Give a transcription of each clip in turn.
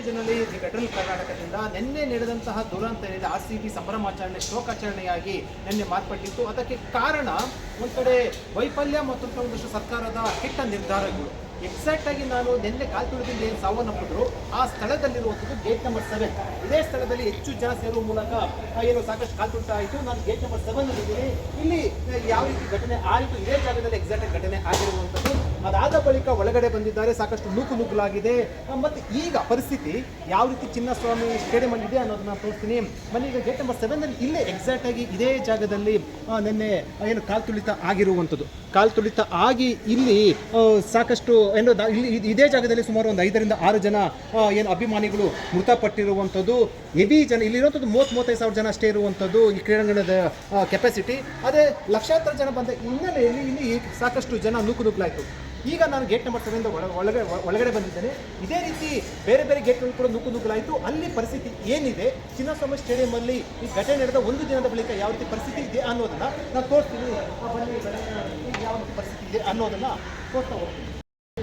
ಪೇಜ್ನಲ್ಲಿ the federal ಕರ್ನಾಟಕದಿಂದ ನಿನ್ನೆ ನಡೆದಂತಹ ದುರಂತ ಏನಿದೆ, ಆರ್ ಸಿ ಬಿ ಸಂಭ್ರಮಾಚರಣೆ, ಶೋಕಾಚರಣೆಯಾಗಿ ನಿನ್ನೆ ಮಾರ್ಪಟ್ಟಿತ್ತು. ಅದಕ್ಕೆ ಕಾರಣ ಒಂದು ಕಡೆ ವೈಫಲ್ಯ ಮತ್ತು ಒಂದಷ್ಟು ಸರ್ಕಾರದ ಕೆಟ್ಟ ನಿರ್ಧಾರಗಳು. ಎಕ್ಸಾಕ್ಟ್ ಆಗಿ ನಾನು ನಿನ್ನೆ ಕಾಲ್ತುಳಿದಿಂದ ಏನು ಸಾವನ್ನಪ್ಪಿದ್ರು, ಆ ಸ್ಥಳದಲ್ಲಿರುವಂಥದ್ದು ಗೇಟ್ ನಂಬರ್ ಸೆವೆನ್ ಇದೇ ಸ್ಥಳದಲ್ಲಿ ಹೆಚ್ಚು ಜನ ಸೇರುವ ಮೂಲಕ ಏನು ಸಾಕಷ್ಟು ಕಾಲ್ತುಳಿತ ಆಯಿತು ನಾನು ಗೇಟ್ ನಂಬರ್ ಸೆವೆನ್ ಇದ್ದೀನಿ ಇಲ್ಲಿ ಯಾವ ರೀತಿ ಘಟನೆ ಆಯಿತು ಇದೇ ಜಾಗದಲ್ಲಿ ಎಕ್ಸಾಕ್ಟ್ ಘಟನೆ ಆಗಿರುವಂಥದ್ದು ಅದಾದ ಬಳಿಕ ಒಳಗಡೆ ಬಂದಿದ್ದಾರೆ, ಸಾಕಷ್ಟು ನೂಕು ನುಗ್ಗಲಾಗಿದೆ ಮತ್ತು ಈಗ ಪರಿಸ್ಥಿತಿ ಯಾವ ರೀತಿ ಚಿನ್ನಸ್ವಾಮಿ ಸ್ಟೇಡಿಯಂ ಅಲ್ಲಿ ಇದೆ ಅನ್ನೋದನ್ನ ತೋರಿಸ್ತೀನಿ. ಮನೆ ಈಗ ಗೇಟ್ ನಂಬರ್ ಸೆವೆನ್ ಅಲ್ಲಿ ಇಲ್ಲೇ ಎಕ್ಸಾಕ್ಟ್ ಆಗಿ ಇದೇ ಜಾಗದಲ್ಲಿ ನಿನ್ನೆ ಏನು ಕಾಲು ತುಳಿತ ಆಗಿರುವಂಥದ್ದು. ಕಾಲು ತುಳಿತ ಆಗಿ ಇಲ್ಲಿ ಸಾಕಷ್ಟು, ಏನು ಇಲ್ಲಿ ಇದೇ ಜಾಗದಲ್ಲಿ ಸುಮಾರು ಒಂದು ಐದರಿಂದ ಆರು ಜನ ಏನು ಅಭಿಮಾನಿಗಳು ಮೃತಪಟ್ಟಿರುವಂಥದ್ದು. ಎಬಿ ಜನ ಇಲ್ಲಿರುವಂಥದ್ದು ಮೂವತ್ತು ಮೂವತ್ತೈದು ಸಾವಿರ ಜನ ಅಷ್ಟೇ ಇರುವಂಥದ್ದು ಈ ಕ್ರೀಡಾಂಗಣದ ಕೆಪಾಸಿಟಿ ಅದೇ ಲಕ್ಷಾಂತರ ಜನ ಬಂದ ಹಿನ್ನೆಲೆಯಲ್ಲಿ ಇಲ್ಲಿ ಸಾಕಷ್ಟು ಜನ ನೂಕು ಈಗ ನಾನು ಗೇಟ್ ನಂಬರ್ ಸೆವೆನ್ ಒಳಗಡೆ ಒಳಗಡೆ ಬಂದಿದ್ದೇನೆ. ಇದೇ ರೀತಿ ಬೇರೆ ಬೇರೆ ಗೇಟ್ಗಳು ಕೂಡ ನುಗ್ಗು ನುಗ್ಗಲಾಯಿತು. ಅಲ್ಲಿ ಪರಿಸ್ಥಿತಿ ಏನಿದೆ? ಚಿನ್ನಸ್ವಾಮಿ ಸ್ಟೇಡಿಯಂ ಅಲ್ಲಿ ಈ ಘಟನೆ ನಡೆದ ಒಂದು ದಿನದ ಬಳಿಕ ಯಾವ ರೀತಿ ಪರಿಸ್ಥಿತಿ ಇದೆ ಅನ್ನೋದನ್ನ ನಾನು ತೋರಿಸ್ತೀನಿ. ಯಾವ ರೀತಿ ಪರಿಸ್ಥಿತಿ ಇದೆ ಅನ್ನೋದನ್ನ ತೋರ್ತಾ ಹೋಗ್ತೀನಿ.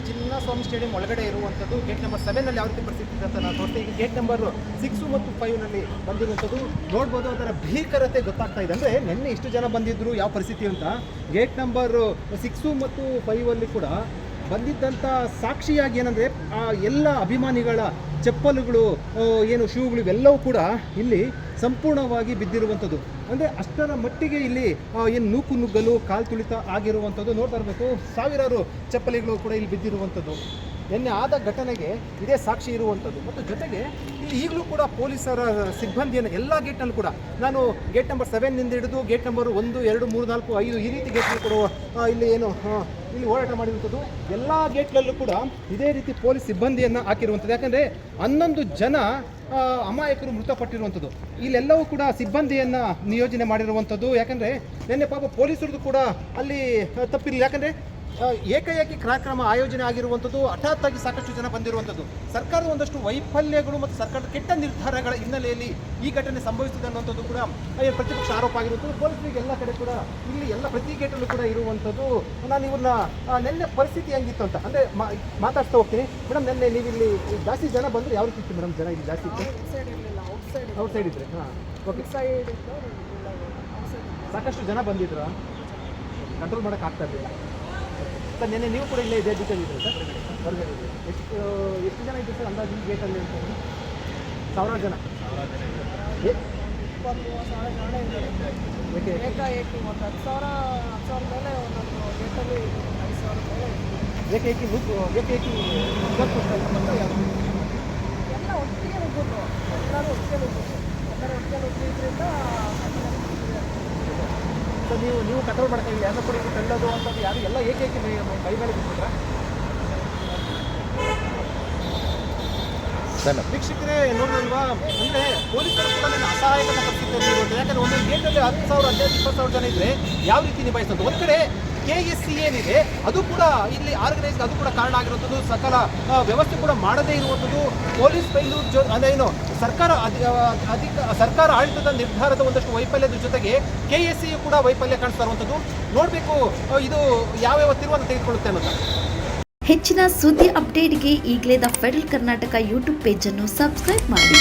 ಚಿನ್ನಸ್ವಾಮಿ ಸ್ಟೇಡಿಯಂ ಒಳಗಡೆ ಇರುವಂಥದ್ದು ಗೇಟ್ ನಂಬರ್ ಸೆವೆನ್ ಅಲ್ಲಿ ಯಾವ ರೀತಿ ಪರಿಸ್ಥಿತಿ ಇದೆ ಅಂತ ನಾವು ತೋರಿಸ್ತೀವಿ. ಈಗ ಗೇಟ್ ನಂಬರ್ ಸಿಕ್ಸ್ ಮತ್ತು ಫೈವ್ನಲ್ಲಿ ಬಂದಿರುವಂಥದ್ದು. ನೋಡ್ಬೋದು ಅದರ ಭೀಕರತೆ ಗೊತ್ತಾಗ್ತಾ ಇದೆ. ಅಂದ್ರೆ ನಿನ್ನೆ ಇಷ್ಟು ಜನ ಬಂದಿದ್ರು, ಯಾವ ಪರಿಸ್ಥಿತಿ ಅಂತ? ಗೇಟ್ ನಂಬರ್ ಸಿಕ್ಸು ಮತ್ತು ಫೈವ್ ಅಲ್ಲಿ ಕೂಡ ಬಂದಿದ್ದಂಥ ಸಾಕ್ಷಿಯಾಗಿ ಏನಂದ್ರೆ, ಆ ಎಲ್ಲ ಅಭಿಮಾನಿಗಳ ಚಪ್ಪಲುಗಳು ಏನು ಶೂಗಳು ಇವೆಲ್ಲವೂ ಕೂಡ ಇಲ್ಲಿ ಸಂಪೂರ್ಣವಾಗಿ ಬಿದ್ದಿರುವಂಥದ್ದು. ಅಂದರೆ ಅಷ್ಟರ ಮಟ್ಟಿಗೆ ಇಲ್ಲಿ ಏನು ನೂಕು ನುಗ್ಗಲು ಕಾಲು ತುಳಿತ ಆಗಿರುವಂಥದ್ದು ನೋಡ್ತಾ ಇರಬೇಕು. ಸಾವಿರಾರು ಚಪ್ಪಲಿಗಳು ಕೂಡ ಇಲ್ಲಿ ಬಿದ್ದಿರುವಂಥದ್ದು. ನಿನ್ನೆ ಆದ ಘಟನೆಗೆ ಇದೇ ಸಾಕ್ಷಿ ಇರುವಂಥದ್ದು. ಮತ್ತು ಜೊತೆಗೆ ಇಲ್ಲಿ ಈಗಲೂ ಕೂಡ ಪೊಲೀಸರ ಸಿಬ್ಬಂದಿಯನ್ನು ಎಲ್ಲ ಗೇಟ್ನಲ್ಲೂ ಕೂಡ ನಾನು ಗೇಟ್ ನಂಬರ್ ಸೆವೆನ್ನಿಂದ ಹಿಡಿದು ಗೇಟ್ ನಂಬರ್ ಒಂದು, ಎರಡು, ಮೂರು, ನಾಲ್ಕು, ಐದು ಈ ರೀತಿ ಗೇಟ್ನಲ್ಲಿ ಕೂಡ ಇಲ್ಲಿ ಏನು ಇಲ್ಲಿ ಹೋರಾಟ ಮಾಡಿರುವಂಥದ್ದು. ಎಲ್ಲ ಗೇಟ್ಗಳಲ್ಲೂ ಕೂಡ ಇದೇ ರೀತಿ ಪೊಲೀಸ್ ಸಿಬ್ಬಂದಿಯನ್ನು ಹಾಕಿರುವಂಥದ್ದು. ಯಾಕಂದರೆ ಹನ್ನೊಂದು ಜನ ಅಮಾಯಕರು ಮೃತಪಟ್ಟಿರುವಂಥದ್ದು. ಇಲ್ಲೆಲ್ಲವೂ ಕೂಡ ಸಿಬ್ಬಂದಿಯನ್ನು ನಿಯೋಜನೆ ಮಾಡಿರುವಂಥದ್ದು. ಯಾಕಂದರೆ, ನಿನ್ನೆ ಪಾಪ ಪೊಲೀಸರದ್ದು ಕೂಡ ಅಲ್ಲಿ ತಪ್ಪಿರಲಿಲ್ಲ. ಯಾಕಂದರೆ ಏಕಾಏಕಿ ಕಾರ್ಯಕ್ರಮ ಆಯೋಜನೆ ಆಗಿರುವಂಥದ್ದು ಹಠಾತ್ತಾಗಿ ಸಾಕಷ್ಟು ಜನ ಬಂದಿರುವಂಥದ್ದು. ಸರ್ಕಾರದ ಒಂದಷ್ಟು ವೈಫಲ್ಯಗಳು ಮತ್ತು ಸರ್ಕಾರದ ಕೆಟ್ಟ ನಿರ್ಧಾರಗಳ ಹಿನ್ನೆಲೆಯಲ್ಲಿ ಈ ಘಟನೆ ಸಂಭವಿಸಿದೆ ಅನ್ನುವಂಥದ್ದು ಕೂಡ ಪ್ರತಿಪಕ್ಷ ಆರೋಪ ಆಗಿರುವಂಥದ್ದು. ಪೊಲೀಸರಿಗೆ ಎಲ್ಲ ಕಡೆ ಕೂಡ ಇಲ್ಲಿ ಎಲ್ಲ ಪ್ರತಿ ಗೇಟಲ್ಲೂ ಕೂಡ ಇರುವಂಥದ್ದು. ನಾನು ಇವ್ರನ್ನ ನೆನ್ನೆ ಪರಿಸ್ಥಿತಿ ಹೆಂಗಿತ್ತು ಅಂತ ಅಂದರೆ ಮಾತಾಡ್ತಾ ಹೋಗ್ತೀನಿ. ಮೇಡಮ್ ನೆನ್ನೆ ನೀವು ಇಲ್ಲಿ ಜಾಸ್ತಿ ಜನ ಬಂದರೆ ಯಾವ ರೀತಿ ಇತ್ತು ಮೇಡಮ್ ಜನ ಇಲ್ಲಿ ಜಾಸ್ತಿ ಇತ್ತು? ಔಟ್ಸೈಡ್ ಇದ್ರೆ ಹಾಂ ಓಕೆ ಸಾಕಷ್ಟು ಜನ ಬಂದಿದ್ರ? ಕಂಟ್ರೋಲ್ ಮಾಡೋಕ್ಕಾಗ್ತಾ ಇರಲಿಲ್ಲ. ಸರ್, ನಿನ್ನೆ ನೀವು ಕೂಡ ಇಲ್ಲೇ ಇದೇ ಜೊತೆಗಿದ್ರಿ ಸರ್? ಹೊರಗಡೆ. ಎಷ್ಟು ಎಷ್ಟು ಜನ ಇದ್ದೀವಿ ಸರ್ ಅಂದಾಜು ಗೇಟಲ್ಲಿ ಅಂತ? ಜನ ಸಾವಿರಾರು ಜನ? ಸಾವಿರ ಜನ ಇದ್ದಾರೆ ಏಕೆ? ಒಂದು ಹತ್ತು ಸಾವಿರ ಹತ್ತು ಸಾವಿರ ಮೇಲೆ ಒಂದೊಂದು ಗೇಟಲ್ಲಿ ಐದು ಸಾವಿರ ಮೇಲೆ ಏಕೆ ಏಕೆ ಏಕೆ ಏಕೈಕಿ ಸರ್ ನೀವು ನೀವು ಕಂಟ್ರೋಲ್ ಮಾಡ್ತಾ ಯಾರು ಕೂಡ ಇದು ತಳ್ಳೋದು ಅಂತದ್ದು ಯಾರು ಎಲ್ಲ ಏಕೆ ಮೈ ಮೈ ಮೇಲೆ ಬಿಟ್ಬಿಟ್ರೆ ವೀಕ್ಷಕರೇ ನೋಡಿಲ್ವಾ ಅಂದ್ರೆ ಪೊಲೀಸರು ಕೂಡ ನನ್ನ ಅಸಹಾಯಕ ಪರಿಸ್ಥಿತಿಯಲ್ಲಿ ಯಾಕಂದ್ರೆ ಒಂದು ಗೇಟಲ್ಲಿ ಹತ್ತು ಸಾವಿರ ಹದಿನೈದು ಇಪ್ಪತ್ತು ಸಾವಿರ ಜನ ಇದ್ರೆ ಯಾವ ರೀತಿ ನಿಭಾಯಿಸೋದು ಒಂದ್ ಕಡೆ ಕೆ ಎಸ್ ಸಿ ಏನಿದೆ, ಅದು ಕೂಡ ಇಲ್ಲಿ ಆರ್ಗನೈಸ್ ಅದು ಕೂಡ ಕಾರಣ ಆಗಿರುವಂಥದ್ದು, ಸಕಲ ವ್ಯವಸ್ಥೆ ಕೂಡ ಮಾಡದೇ ಇರುವಂಥದ್ದು ಪೊಲೀಸ್ ಫೈಲು ಜೊ ಅದೇನು ಏನು, ಸರ್ಕಾರ ಅಧಿ- ಅಧಿಕ, ಸರ್ಕಾರ ಆಡಳಿತದ ನಿರ್ಧಾರದ ಒಂದಷ್ಟು ವೈಫಲ್ಯದ ಜೊತೆಗೆ ಕೆ ಎಸ್ ಸಿಯು ಕೂಡ ವೈಫಲ್ಯ ಕಾಣಿಸ್ತಾ ಇರುವಂಥದ್ದು. ನೋಡಬೇಕು ಇದು ಯಾವ್ಯಾವ ತಿರುವನ್ನು ತೆಗೆದುಕೊಳ್ಳುತ್ತೆ ಅನ್ನೋದು ಹೆಚ್ಚಿನ ಸುದ್ದಿ ಅಪ್ಡೇಟ್ಗೆ ಈಗಲೇ ದ ಫೆಡರಲ್ ಕರ್ನಾಟಕ ಯೂಟ್ಯೂಬ್ ಪೇಜನ್ನು ಸಬ್ಸ್ಕ್ರೈಬ್ ಮಾಡಿ.